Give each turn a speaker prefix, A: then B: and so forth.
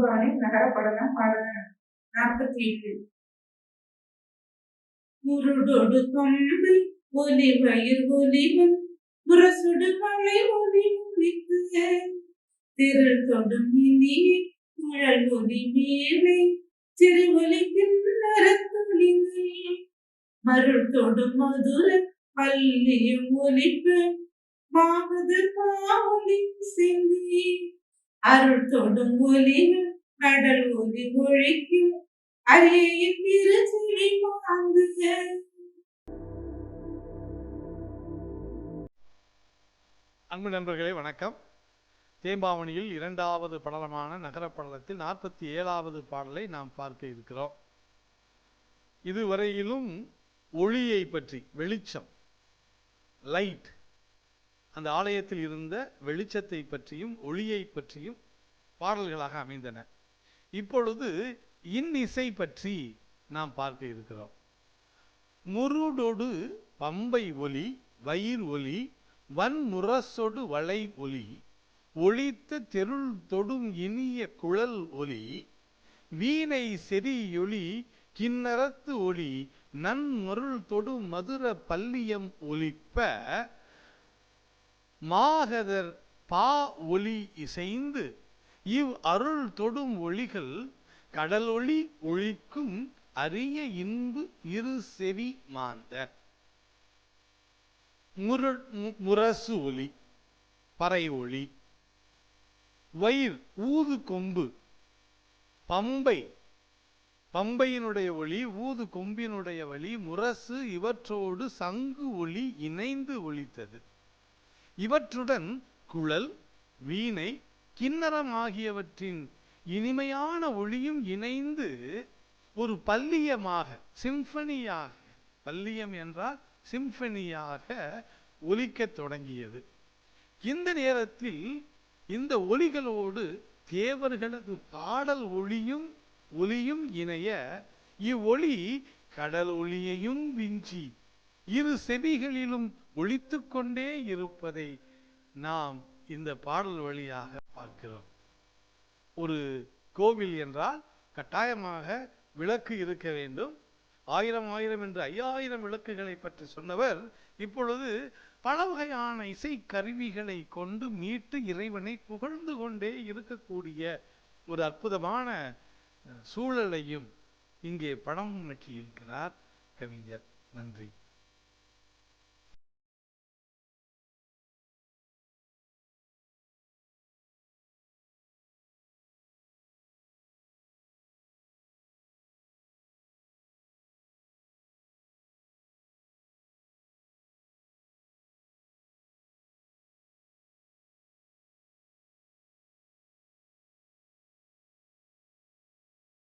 A: தேம்பானை நகரப்படலம் பாடலாம் நாற்பத்தி ஏழு உருடொடு கொம்பை ஒலி வயிர் ஒலிவன் முரசுடு மலை ஒலி ஒலித்து. திரள் தொடும் இனியை குழல் ஒலி மேலே சிறு ஒலிக்கின்ற துளிகள் மருள் தொடும் மதுர பள்ளியும் ஒலிப்பு மாமதர் மாவொலி சிந்தி அருள் தொடும் ஒலிகள் கடல் ஒலி ஒழிக்கும் அரிய
B: அன்பு நண்பர்களே வணக்கம் தேம்பாவணியில் இரண்டாவது படலமான நகர படலத்தில் நாற்பத்தி ஏழாவது பாடலை நாம் பார்க்க இருக்கிறோம் இதுவரையிலும் ஒளியை பற்றி வெளிச்சம் லைட் அந்த ஆலயத்தில் இருந்த வெளிச்சத்தை பற்றியும் ஒளியை பற்றியும் பாடல்களாக அமைந்தன. இப்பொழுது இன்னிசை பற்றி நாம் பார்க்க இருக்கிறோம். முருடொடு பம்பை ஒலி வயிர் ஒலி வன்முரசொடு வளை ஒலி ஒளித்த தெருள் தொடும் இனிய குழல் ஒலி வீணை செறியொலி கிண்ணறத்து ஒளி நன்மருள் தொடும் மதுர பல்லியம் ஒலிப்ப மாகதர் பா ஒலி இசைந்து இவ் அருள் தொடும் ஒளிகள் கடலொளி ஒழிக்கும் அரிய இன்பு இரு செவி மாந்த. முரு மு- முரசு ஒளி பறை ஒளி வயிர் ஊது கொம்பு பம்பை பம்பையினுடைய ஒளி ஊது கொம்பினுடைய ஒளி முரசு இவற்றோடு சங்கு ஒளி இணைந்து ஒழித்தது இவற்றுடன் குழல் வீணை கிண்ணறம் ஆகியவற்றின் இனிமையான ஒளியும் இணைந்து ஒரு பல்லியமாக சிம்பனியாக பல்லியம் என்றால் சிம்பனியாக ஒலிக்கத் தொடங்கியது. இந்த நேரத்தில் இந்த ஒலிகளோடு தேவர்களது பாடல் ஒளியும் ஒலியும் இணைய இவ்வொளி கடல் ஒளியையும் விஞ்சி இரு செவிகளிலும் ஒழித்து கொண்டே இருப்பதை நாம் இந்த பாடல் வழியாக பார்க்கிறோம். ஒரு கோவில் என்றால் கட்டாயமாக விளக்கு இருக்க வேண்டும். ஆயிரம் ஆயிரம் என்று ஐயாயிரம் விளக்குகளை பற்றி சொன்னவர் இப்பொழுது பல வகையான இசை கருவிகளை கொண்டு மீட்டு இறைவனை புகழ்ந்து கொண்டே இருக்கக்கூடிய ஒரு அற்புதமான சூழலையும் இங்கே படம் நக்கி இருக்கிறார். கவிஞர் நன்றி.